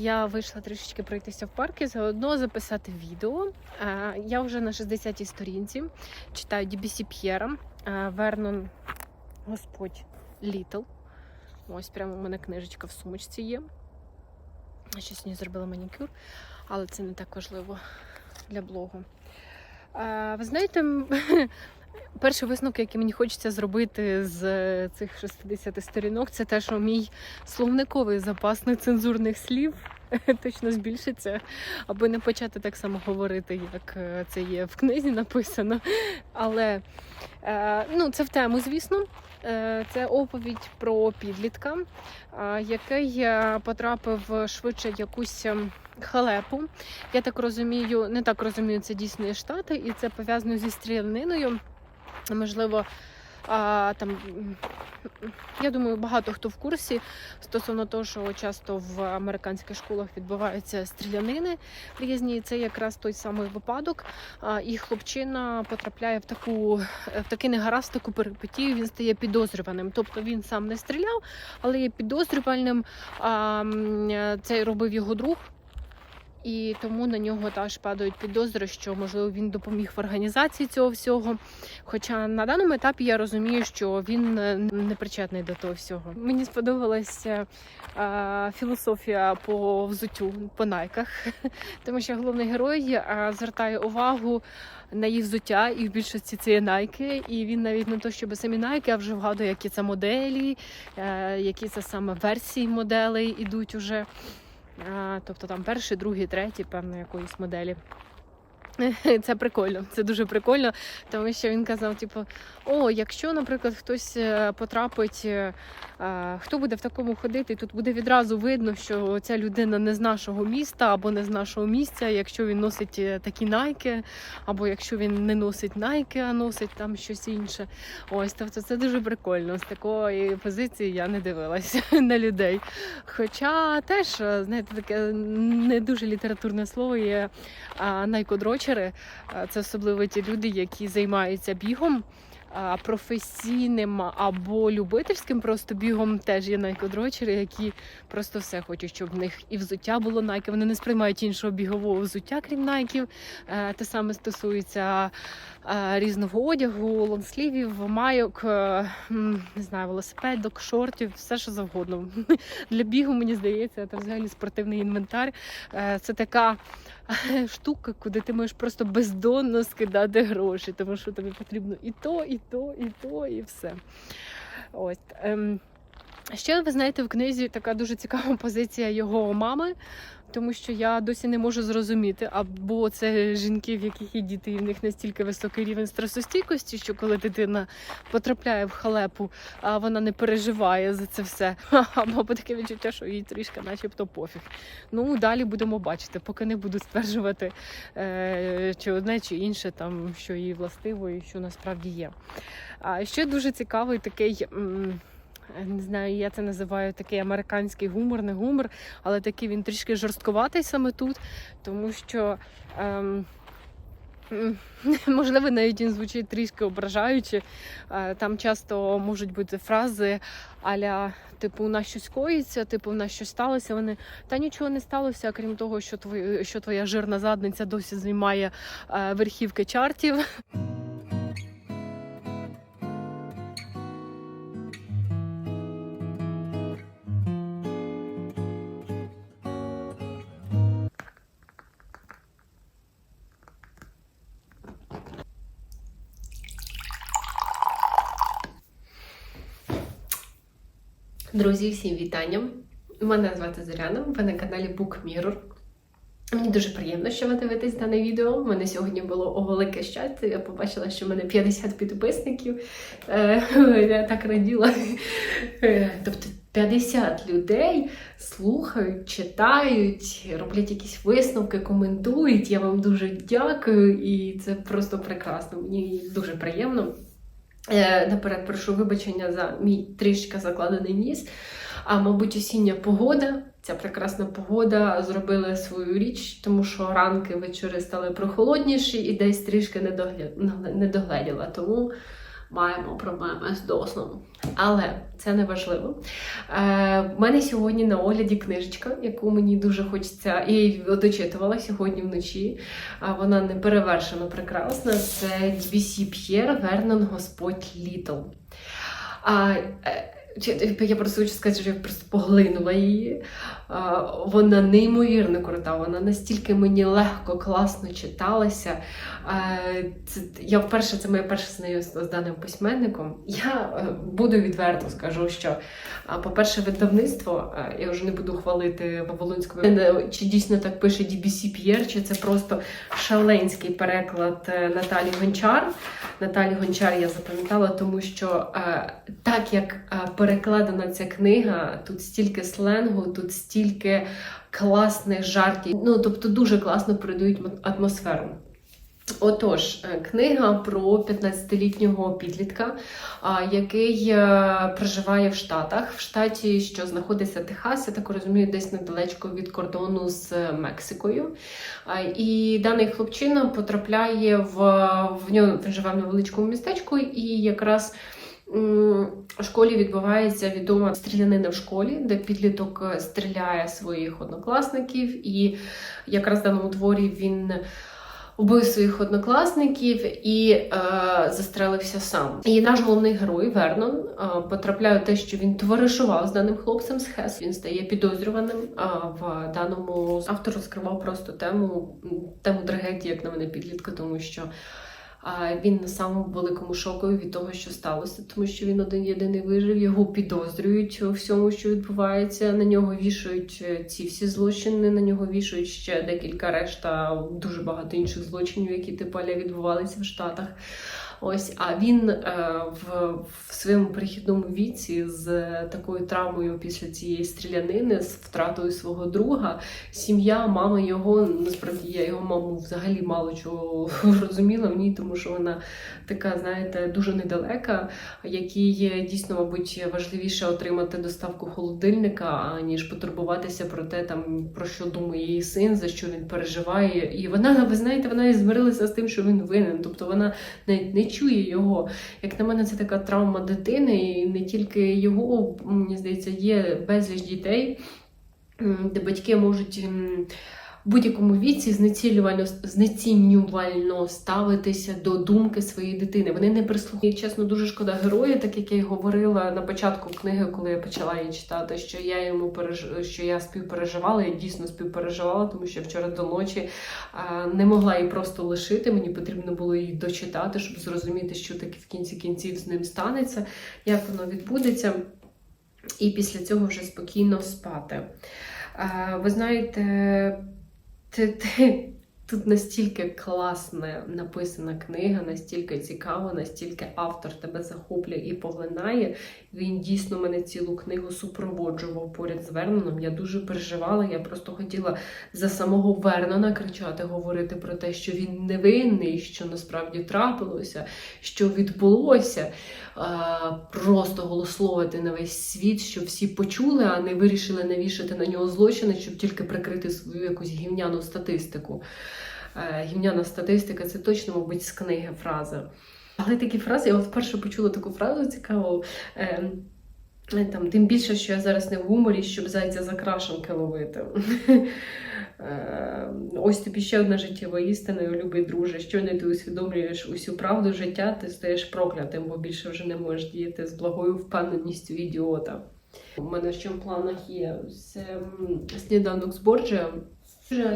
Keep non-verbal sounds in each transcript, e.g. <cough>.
я вийшла трішечки пройтися в парк і заодно записати відео. Е, Я вже на 60-й сторінці читаю DBC П'єра е, Вернон Господь Літл. Ось прямо у мене книжечка в сумочці є. Ще сьогодні зробила манікюр, але це не так важливо для блогу. Е, Ви знаєте, перший висновок, який мені хочеться зробити з цих 60 сторінок, це те, що мій словниковий запас нецензурних слів <laughs> точно збільшиться, аби не почати так само говорити, як е, це є в книзі написано. Але е, ну, це в тему, звісно. Е, Це оповідь про підлітка, е, який е, потрапив швидше якусь ем, халепу. Я так розумію, не так розумію, це дійсно штати, і це пов'язано зі стріляниною. Можливо, а, там я думаю, багато хто в курсі стосовно того, що часто в американських школах відбуваються стрілянини різні. Це якраз той самий випадок. А, І хлопчина потрапляє в таку в такий негаразд, таку перипетію, він стає підозрюваним. Тобто він сам не стріляв, але є підозрювальним. А, Це робив його друг. І тому на нього теж падають підозри, що можливо він допоміг в організації цього всього. Хоча на даному етапі я розумію, що він е, не причетний до того всього. Мені сподобалася е, філософія по взуттю по найках, <laughs> тому що головний герой е, звертає увагу на їх взуття, і в більшості це є найки. І він навіть не то, щоб самі найки, а вже вгадує, які це моделі, е, які це саме версії моделей ідуть уже. Тобто там перший, другий, третій, певно, якоїсь моделі. <laughs> Це прикольно, це дуже прикольно, тому що він казав: типу, о, якщо, наприклад, хтось е, потрапить, е, хто буде в такому ходити, тут буде відразу видно, що ця людина не з нашого міста або не з нашого місця, якщо він носить е, такі найки, або якщо він не носить найки, а носить там щось інше. Ось, тобто це дуже прикольно. З такої позиції я не дивилася <laughs> на людей. Хоча теж, знаєте, таке не дуже літературне слово є а, найкодрочери. Це особливо ті люди, які займаються бігом. Професійним або любительським просто бігом теж є найкодрочери, які просто все хочуть, щоб в них і взуття було найки. Вони не сприймають іншого бігового взуття, крім найків. Е, Те саме стосується е, різного одягу, лонслівів, майок, е, не знаю, велосипедок, шортів, все що завгодно. <laughs> Для бігу, мені здається, це взагалі спортивний інвентар. Е, Це така е, штука, куди ти можеш просто бездонно скидати гроші, тому що тобі потрібно і то, і то, і то, і все. Ось. Ем. Ще ви знаєте, в книзі така дуже цікава позиція його мами, тому що я досі не можу зрозуміти, або це жінки, в яких є діти, і в них настільки високий рівень стресостійкості, що коли дитина потрапляє в халепу, а вона не переживає за це все. <laughs> Або таке відчуття, що їй трішки, начебто, пофіг. Ну далі будемо бачити, поки не буду стверджувати, е, чи одне, чи інше, там що їй властиво і що насправді є. А ще дуже цікавий такий. Не знаю, я це називаю такий американський гумор, не гумор, але такий він трішки жорстковатий саме тут, тому що. Ем, <laughs> Можливо, навіть він звучить трішки ображаюче. Е, Там часто можуть бути фрази аля, типу, у нас щось коїться, типу, у нас щось сталося. Вони та нічого не сталося, крім того, що твоя, що твоя жирна задниця досі займає е, верхівки чартів. Друзі, всім вітання! Мене звати Зоряна, ви на каналі Book Mirror. Мені дуже приємно, що ви дивитесь дане відео. У мене сьогодні було велике щастя. Я побачила, що в мене 50 підписників. Е, Я так раділа. Е, Тобто 50 людей слухають, читають, роблять якісь висновки, коментують. Я вам дуже дякую, і це просто прекрасно. Мені дуже приємно. Е, Наперед прошу вибачення за мій трішки закладений ніс. А мабуть, осіння погода, ця прекрасна погода зробила свою річ, тому що ранки вечори стали прохолодніші і десь трішки не, догля... Тому маємо проблеми з досном. Але це не важливо. Е, в мене сьогодні на огляді книжечка, яку мені дуже хочеться, я її дочитувала сьогодні вночі. А вона не перевершено прекрасна. Це DBC П'єр Вернон Господь Літл. А, е, я просто хочу сказати, що я просто поглинула її. Вона неймовірно крута, вона настільки мені легко, класно читалася. Це, я вперше, це моє перше знайомство з даним письменником. Я е, буду відверто скажу, що, по-перше, видавництво, е, я вже не буду хвалити Вавилонську, е, чи дійсно так пише DBC П'єр, чи це просто шаленський переклад Наталі Гончар. Наталі Гончар я запам'ятала, тому що так як перекладена ця книга, тут стільки сленгу, тут стільки класних жартів. Ну тобто дуже класно передають атмосферу. Отож, е, книга про 15-літнього підлітка, який е, проживає в Штатах, в штаті, що знаходиться Техас, я так розумію, десь недалечко від кордону з Мексикою. І даний хлопчина потрапляє в, в нього він живе в невеличкому містечку, і якраз в школі відбувається відома стрілянина в школі, де підліток е, стріляє своїх однокласників, і якраз в даному творі він. Убив своїх однокласників і е, застрелився сам. І наш головний герой Вернон е, потрапляє в те, що він товаришував з даним хлопцем з Хес. Він стає підозрюваним е, в даному автор розкривав просто тему тему трагедії, як на мене, підлітка, тому що він на самому великому шоку від того, що сталося, тому що він один єдиний вижив. Його підозрюють у всьому, що відбувається. На нього вішають е, ці всі злочини. На нього вішають ще декілька решта, дуже багато інших злочинів, які типу відбувалися в Штатах. Ось, а він е, в, в своєму перехідному віці з такою травмою після цієї стрілянини, з втратою свого друга, сім'я, мама його, насправді я його маму взагалі мало чого <laughs> розуміла ній, тому що вона така, знаєте, дуже недалека, якій дійсно, мабуть, важливіше отримати доставку холодильника, аніж потурбуватися про те, там про що думає її син, за що він переживає. І вона, ви знаєте, вона і змирилася з тим, що він винен. Тобто вона навіть не чує його. Як на мене, це така травма дитини, і не тільки його, мені здається, є безліч дітей, де батьки можуть. В будь-якому віці знецілювально знецінювально ставитися до думки своєї дитини. Вони не прислухають. Чесно, дуже шкода героя, так як я й говорила на початку книги, коли я почала її читати, що я йому переж... що я співпереживала, я дійсно співпереживала, тому що вчора до ночі а, не могла її просто лишити. Мені потрібно було її дочитати, щоб зрозуміти, що таки в кінці кінців з ним станеться, як воно відбудеться. І після цього вже спокійно спати. Ви знаєте, ти, ти, тут настільки класна написана книга, настільки цікава, настільки автор тебе захоплює і поглинає. Він дійсно мене цілу книгу супроводжував поряд з Верноном. Я дуже переживала. Я просто хотіла за самого Вернона кричати, говорити про те, що він невинний, що насправді трапилося, що відбулося. Просто голословити на весь світ, щоб всі почули, а не вирішили навішати на нього злочини, щоб тільки прикрити свою якусь гівняну статистику. Е, Гівняна статистика це точно, мабуть, з книги фраза. Але такі фрази, я вперше почула таку фразу цікаву. е, е, Там, тим більше, що я зараз не в гуморі, щоб зайця за крашенки ловити. <laughs> Ось тобі ще одна життєва істина, любий друже. Щойно ти усвідомлюєш усю правду життя, ти стаєш проклятим, бо більше вже не можеш діяти з благою впевненістю ідіота. У мене ще в планах є це сніданок з Борджієм.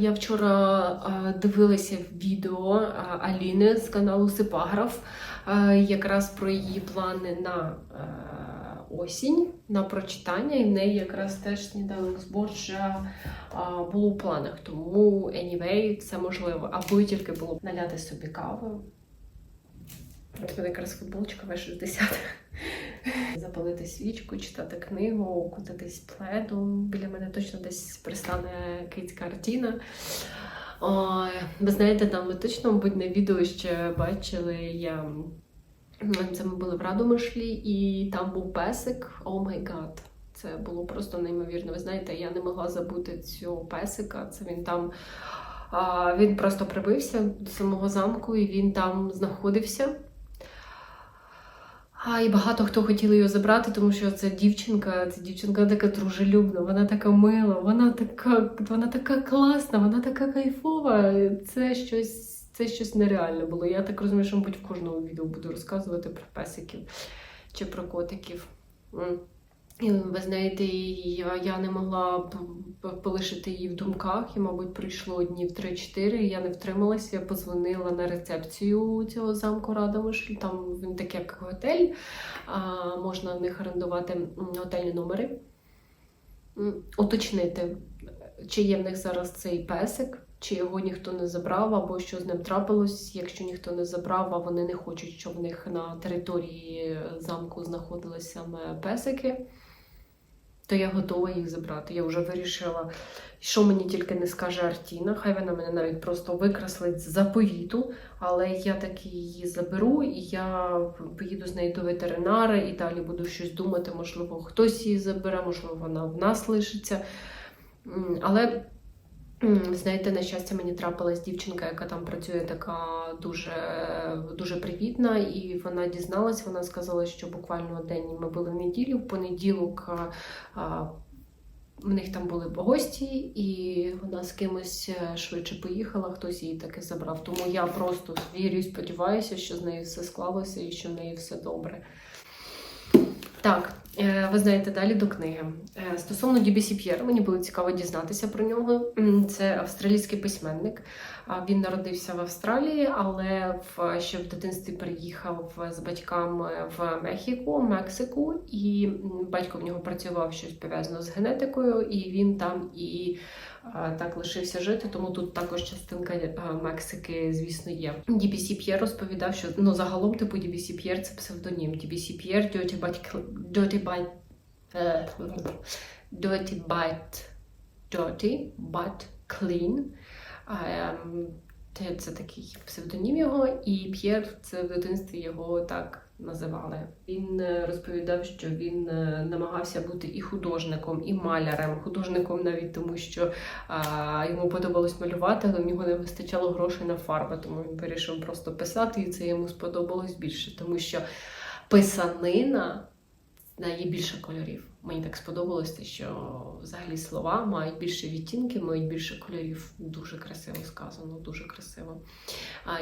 Я вчора дивилася відео Аліни з каналу Сипаграф, якраз про її плани на осінь, на прочитання, і в неї якраз теж сніданок з Борджа е, було у планах. Тому anyway, це можливо. Аби тільки було наляти собі кави. От мене якраз футболочка В60. Запалити свічку, читати книгу, укутатись пледом. Біля мене точно десь пристане кицька Артіна. Ой, ви знаєте, там ви точно, мабуть, на відео ще бачили я. Це ми були в Радомишлі, і там був песик. О май гад. Це було просто неймовірно. Ви знаєте, я не могла забути цього песика. Це він там. Він просто прибився до самого замку і він там знаходився. А, і багато хто хотіли її забрати, тому що це дівчинка, ця дівчинка така дружелюбна, вона така мила, вона така, вона така класна, вона така кайфова. Це щось, це щось нереальне було. Я так розумію, що, мабуть, в кожному відео буду розказувати про песиків чи про котиків. Ви знаєте, я, я не могла полишити її в думках, і, мабуть, прийшло днів 3-4, я не втрималася, я позвонила на рецепцію цього замку Радомишль. Там він такий як готель, а, можна в них орендувати готельні номери, уточнити, чи є в них зараз цей песик, чи його ніхто не забрав, або що з ним трапилось. Якщо ніхто не забрав, а вони не хочуть, щоб в них на території замку знаходилися песики, то я готова їх забрати. Я вже вирішила, що мені тільки не скаже Артіна. Хай вона мене навіть просто викреслить з заповіту, але я таки її заберу, і я поїду з нею до ветеринара і далі буду щось думати. Можливо, хтось її забере, можливо, вона в нас лишиться. Але знаєте, на щастя, мені трапилась дівчинка, яка там працює, така дуже, дуже привітна, і вона дізналась, вона сказала, що буквально день ми були в неділю, в понеділок. в них там були гості, і вона з кимось е, швидше поїхала, хтось її таки забрав. Тому я просто вірю сподіваюся, що з нею все склалося і що в неї все добре. Так, ви знаєте, далі до книги. Е, Стосовно Дібісі П'єр, мені було цікаво дізнатися про нього. Це австралійський письменник. Він народився в Австралії, але в, ще в дитинстві переїхав з батьками в Мехіку, Мексику, і батько в нього працював щось пов'язано з генетикою, і він там і так лишився жити, тому тут також частинка Мексики, звісно, є. DBC П'єр розповідав, що ну загалом типу DBC П'єр це псевдонім. DBC П'єр Dirty Bite Dirty Bite е, Dirty Bite Dirty But Clean. Це такий псевдонім його, і П'єр це в дитинстві його так називали. Він е, розповідав, що він е, намагався бути і художником, і малярем. Художником навіть тому, що а, йому подобалось малювати, але в нього не вистачало грошей на фарби, тому він вирішив просто писати, і це йому сподобалось більше, тому що писанина є більше кольорів. Мені так сподобалось, те, що взагалі слова мають більше відтінків, мають більше кольорів. Дуже красиво сказано, дуже красиво.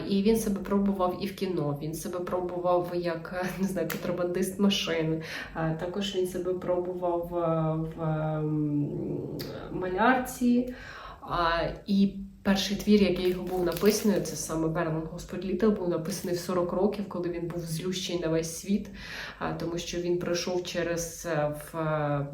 І він себе пробував і в кіно. Він себе пробував як е, <laughs> не знаю, контрабандист машин. Також він себе пробував е, в ем, малярці. І перший твір, який його був написаний, це саме Берман Господь Літл, був написаний в 40 років, коли він був злющий на весь світ, тому що він пройшов через, е, в, е,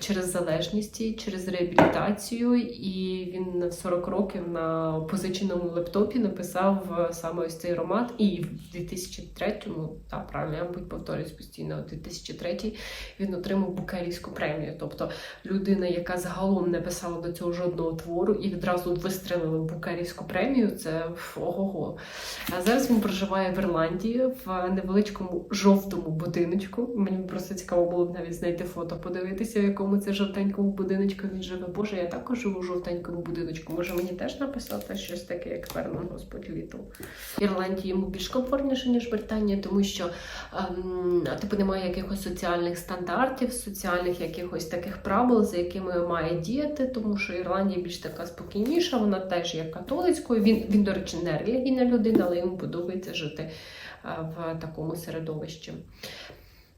через залежність, через реабілітацію, і він в 40 років на позиченому лептопі написав е, саме ось цей роман. І в 2003-му, так, правильно, я мабуть повторюсь постійно, в 2003 він отримав Букерівську премію. Тобто людина, яка загалом не писала до цього жодного твору і відразу вистрелила Букерівську премію, це ого-го. А зараз він проживає в Ірландії в невеличкому жовтому будиночку. Мені просто цікаво було б навіть знайти фото, подивитися, в якому це жовтенькому будиночку він живе. Боже, я також живу в жовтенькому будиночку. Може мені теж написати щось таке, як Ферман Господь Літл. В Ірландії йому більш комфортніше, ніж Британія, тому що ем, типу немає якихось соціальних стандартів, соціальних якихось таких правил, за якими має діяти, тому що Ірландія більш така спокійніша, вона теж є католицькою. Він, він до речі, не релігійна людина, але йому подобається жити в такому середовищі.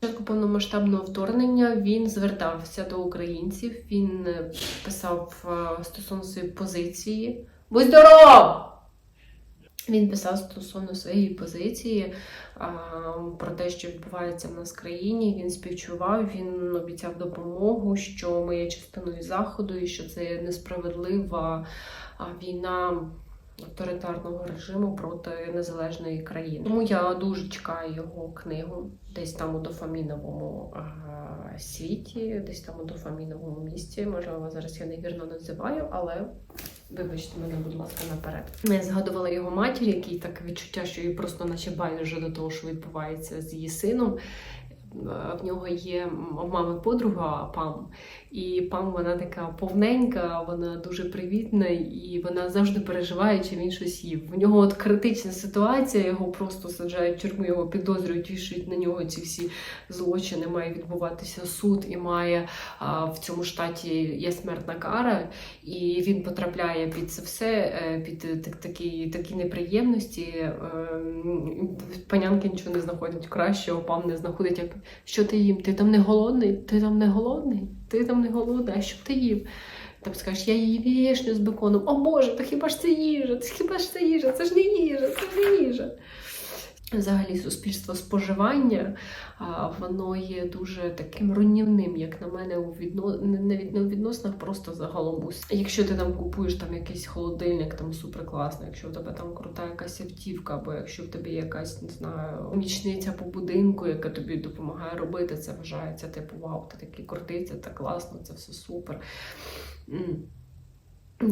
Початку повномасштабного вторгнення він звертався до українців, він е, писав е, стосовно своєї позиції. Будь здоров! Він писав стосовно своєї позиції а, про те, що відбувається в нас в країні. Він співчував, він обіцяв допомогу, що ми є частиною заходу, і що це несправедлива війна авторитарного режиму проти незалежної країни. Тому я дуже чекаю його книгу десь там у дофаміновому світі, десь там у дофаміновому місті. Можливо, зараз я невірно називаю, але Вибачте мене, будь ласка, наперед. Я згадувала його матір, який так відчуття, що їй просто наче байдуже до того, що відбувається з її сином. Е, В нього є мами подруга Пам, І пам вона така повненька, вона дуже привітна, і вона завжди переживає, чи він щось їв. В нього от критична ситуація, його просто саджають в тюрму, його підозрюють, вішають на нього ці всі злочини. Має відбуватися суд, і має а, в цьому штаті є смертна кара, і він потрапляє під це все, е, під так- такі, такі неприємності. Е, Панянки нічого не знаходять кращого, пам не знаходить, як що ти їм? Ти там не голодний? Ти там не голодний? Ти там не голодна, а що ти їв? Там скажеш, я її вішню з беконом. О Боже, то хіба ж це їжа? Це хіба ж це їжа? Це ж не їжа, це ж не їжа. Взагалі, суспільство споживання, воно є дуже таким руйнівним, як на мене, у відно... не- у відносинах, просто загалом. Якщо ти там купуєш там якийсь холодильник, там суперкласний, якщо в тебе там крута якась автівка, або якщо в тебе якась, не знаю, помічниця по будинку, яка тобі допомагає робити, це вважається, типу, вау, ти такий крутий, це так класно, це все супер.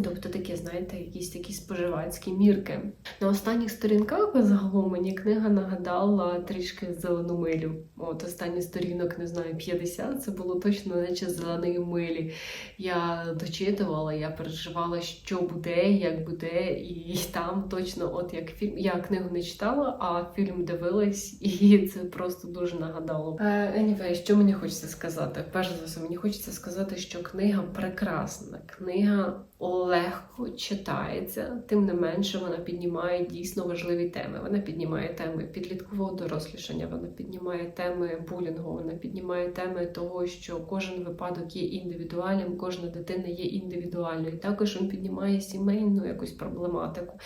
Тобто такі, знаєте, якісь такі споживацькі мірки. На останніх сторінках загалом мені книга нагадала трішки зелену милю. От останні сторінок, не знаю, 50, це було точно наче зеленої милі. Я дочитувала, я переживала, що буде, як буде, і там точно, от як фільм. Я книгу не читала, а фільм дивилась, <laughs> і це просто дуже нагадало. Е, Anyway, що мені хочеться сказати? Перш за все, мені хочеться сказати, що книга прекрасна. Книга легко читається, тим не менше вона піднімає дійсно важливі теми. Вона піднімає теми підліткового дорослішання, вона піднімає теми булінгу, вона піднімає теми того, що кожен випадок є індивідуальним, кожна дитина є індивідуальною. Також він піднімає сімейну якусь проблематику,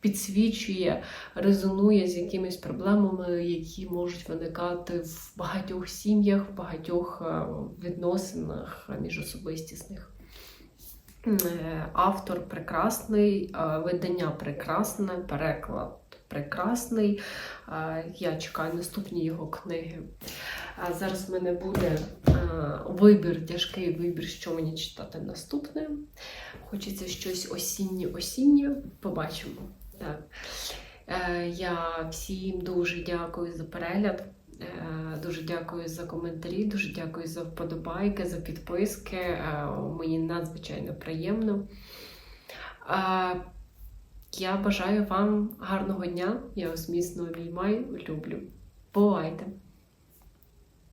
підсвічує, резонує з якимись проблемами, які можуть виникати в багатьох сім'ях, в багатьох е, відносинах міжособистісних. Е, Автор прекрасний, е, видання прекрасне, переклад прекрасний. Е, Я чекаю наступні його книги. Зараз в мене буде вибір, тяжкий вибір, що мені читати наступне. Хочеться щось осіннє-осіннє. Побачимо. Так. Я всім дуже дякую за перегляд. Е, Дуже дякую за коментарі, дуже дякую за вподобайки, за підписки. Е, Мені надзвичайно приємно. Е, Я бажаю вам гарного дня. Я вас міцно обіймаю, люблю. Бувайте!